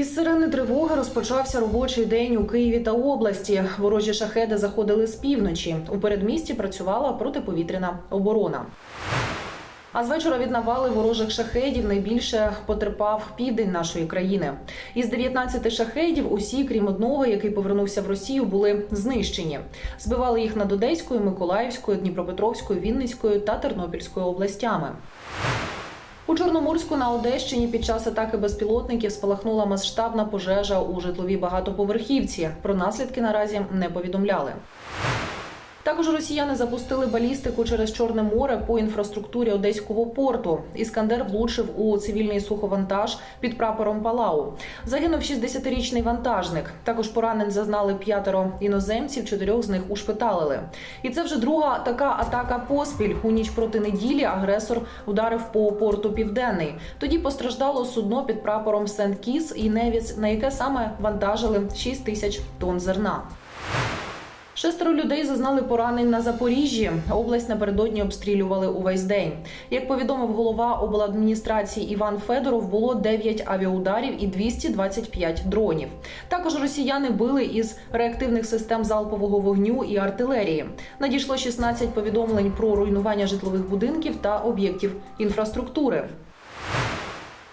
Із сирени тривоги розпочався робочий день у Києві та області. Ворожі шахеди заходили з півночі. У передмісті працювала протиповітряна оборона. А з вечора від навали ворожих шахедів найбільше потерпав південь нашої країни. Із 19 шахедів усі, крім одного, який повернувся в Росію, були знищені. Збивали їх над Одеською, Миколаївською, Дніпропетровською, Вінницькою та Тернопільською областями. У Чорноморську на Одещині під час атаки безпілотників спалахнула масштабна пожежа у житловій багатоповерхівці. Про наслідки наразі не повідомляли. Також росіяни запустили балістику через Чорне море по інфраструктурі одеського порту. Іскандер влучив у цивільний суховантаж під прапором Палау. Загинув 60-річний вантажник. Також поранень зазнали п'ятеро іноземців, чотирьох з них ушпиталили. І це вже друга така атака поспіль. У ніч проти неділі агресор ударив по порту Південний. Тоді постраждало судно під прапором Сент Кіс і Невіц, на яке саме вантажили 6 тисяч тонн зерна. Шестеро людей зазнали поранень на Запоріжжі. Область напередодні обстрілювали увесь день. Як повідомив голова обладміністрації Іван Федоров, було 9 авіаударів і 225 дронів. Також росіяни били із реактивних систем залпового вогню і артилерії. Надійшло 16 повідомлень про руйнування житлових будинків та об'єктів інфраструктури.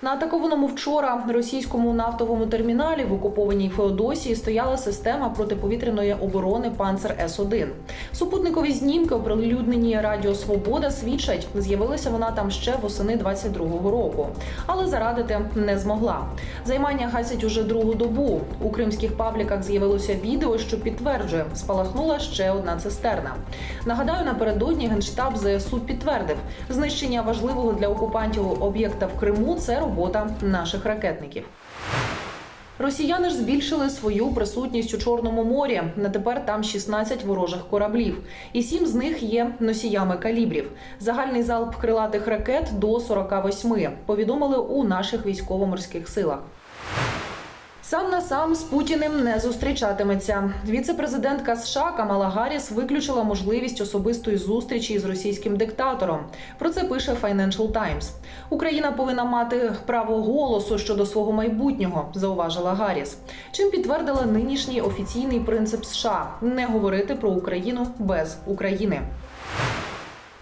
На атакованому вчора російському нафтовому терміналі в окупованій Феодосії стояла система протиповітряної оборони Панцер С 1 Супутникові знімки, оприлюднені Радіо Свобода, свідчать, з'явилася вона там ще восени 22-го року, але зарадити не змогла. Займання гасять уже другу добу. У кримських пабліках з'явилося відео, що підтверджує, спалахнула ще одна цистерна. Нагадаю, напередодні генштаб ЗСУ підтвердив знищення важливого для окупантів об'єкта в Криму. Це робота наших ракетників. Росіяни ж збільшили свою присутність у Чорному морі. На тепер там 16 ворожих кораблів, і сім з них є носіями калібрів. Загальний залп крилатих ракет до 48, Повідомили у наших військово-морських силах. Сам на сам з Путіним не зустрічатиметься. Віце-президентка США Камала Гарріс виключила можливість особистої зустрічі з російським диктатором. Про це пише Financial Times. Україна повинна мати право голосу щодо свого майбутнього, зауважила Гарріс. Чим підтвердила нинішній офіційний принцип США не говорити про Україну без України.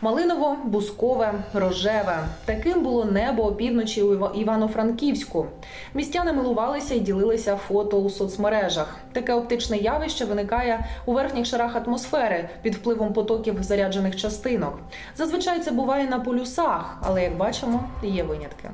Малиново, бускове, рожеве. Таким було небо опівночі у Івано-Франківську. Містяни милувалися і ділилися фото у соцмережах. Таке оптичне явище виникає у верхніх шарах атмосфери під впливом потоків заряджених частинок. Зазвичай це буває на полюсах, але як бачимо, є винятки.